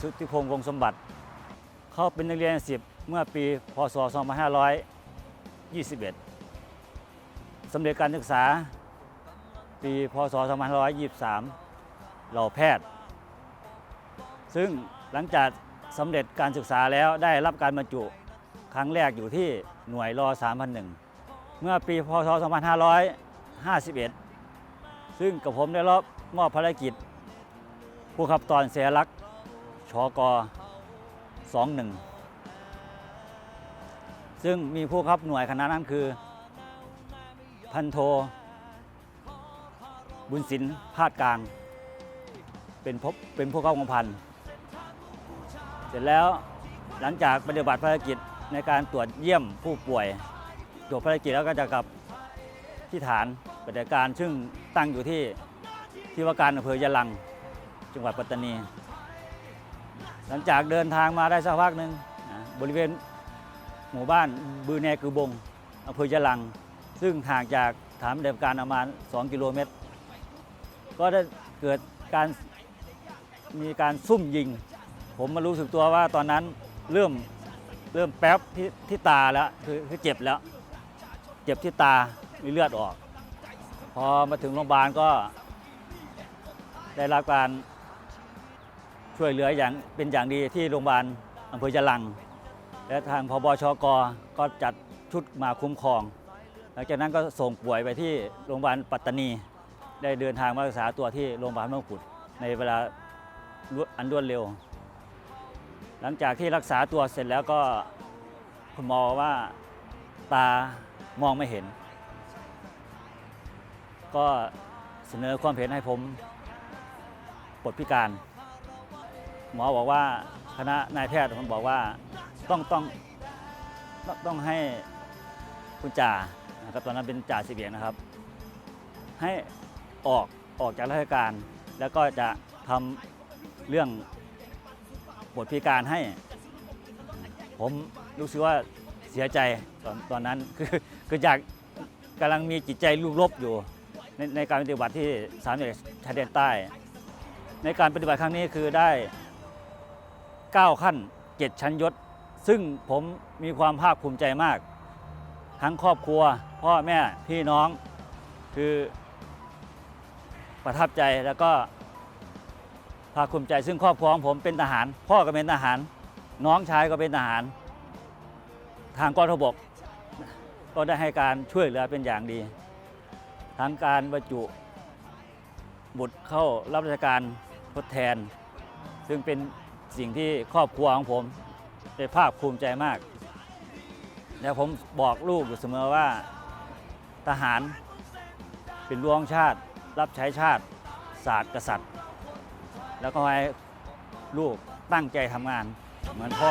สุทธิพงษ์วงศสมบัติ เขาเป็นนักเรียนสิบเมื่อปีพศ 2521สำเร็จการศึกษาปีพศ 2523 เหล่าแพทย์ ซึ่งหลังจากสำเร็จการศึกษาแล้วได้รับการบรรจุครั้งแรกอยู่ที่หน่วยรอ 3001 เมื่อปีพศ 2551 ซึ่งกับผมได้รับมอบภารกิจผู้ขับตอนเสียลักษ ณ์ชก21 ซึ่งมีผู้ขับหน่วยคณะนั้นคือ พันโท บุญสินพาดกลาง เป็นพบเป็นผู้เข้ากองพัน เสร็จแล้วหลังจากปฏิบัติภารกิจในการตรวจเยี่ยมผู้ป่วยจบภารกิจแล้วก็จะกลับที่ฐานปฏิบัติการซึ่งตั้งอยู่ที่ที่ว่าการอำเภอยะลัง จังหวัดปัตตานี หลังจากเดินทางมาได้สักพักหนึ่งบริเวณหมู่บ้านบือแนกือบงอำเภอยะลัง ซึ่งห่างจากฐานปฏิบัติการประมาณ 2 กิโลเมตร ก็ได้เกิดการมีการซุ่มยิง ผมมารู้สึกตัวว่าตอนนั้นเริ่มเริ่มแป๊บที่ที่ตาแล้วคือคือเจ็บแล้ว เจ็บที่ตามีเลือดออก พอมาถึงโรงพยาบาลก็ได้รับการ ช่วยเหลืออย่างเป็นอย่างดีที่โรงพยาบาลอำเภอยะลัง และทางพบชกก็จัดชุดมาคุ้มครอง หลังจากนั้นก็ส่งป่วยไปที่โรงพยาบาลปัตตานี ได้เดินทางมารักษาตัวที่โรงพยาบาลมงกุฎในเวลาอันรวดเร็ว หลังจากที่รักษาตัวเสร็จแล้วก็คุณหมอว่าตามองไม่เห็น ก็เสนอความเห็นให้ผมปลดพิการ หมอบอกว่าคณะนายแพทย์ผมบอกว่าต้องต้องต้องให้คุณจ่านะครับตอนนั้นเป็นจ่าสิบเอกนะครับ ให้ออกออกจากราชการ แล้วก็จะทำเรื่องบทพิการให้ ผมรู้สึกว่าเสียใจตอนตอนนั้นคือคืออยากกำลังมีจิตใจลูกลบอยู่ในในการปฏิบัติที่สามเหลี่ยมชายแดนใต้ ในการปฏิบัติครั้งนี้คือได้ 9 ขั้น 7 ชั้นยศ ซึ่งผมมีความภาคภูมิใจมาก ทั้งครอบครัว พ่อแม่พี่น้องคือประทับใจแล้วก็ภาคภูมิใจ ซึ่งครอบครัวของผมเป็นทหาร พ่อก็เป็นทหาร น้องชายก็เป็นทหาร ทางกองทพบก ก็ได้ให้การช่วยเหลือเป็นอย่างดี ทั้งการบรรจุบุตรเข้ารับราชการทดแทน ซึ่งเป็น สิ่งที่ครอบครัวของผมเป็นภาคภูมิใจมาก แล้วผมบอกลูกอยู่เสมอว่า ทหารเป็นรั้วของชาติ รับใช้ชาติศาสตร์กษัตริย์ แล้วก็ให้ลูกตั้งใจทำงานเหมือนพ่อ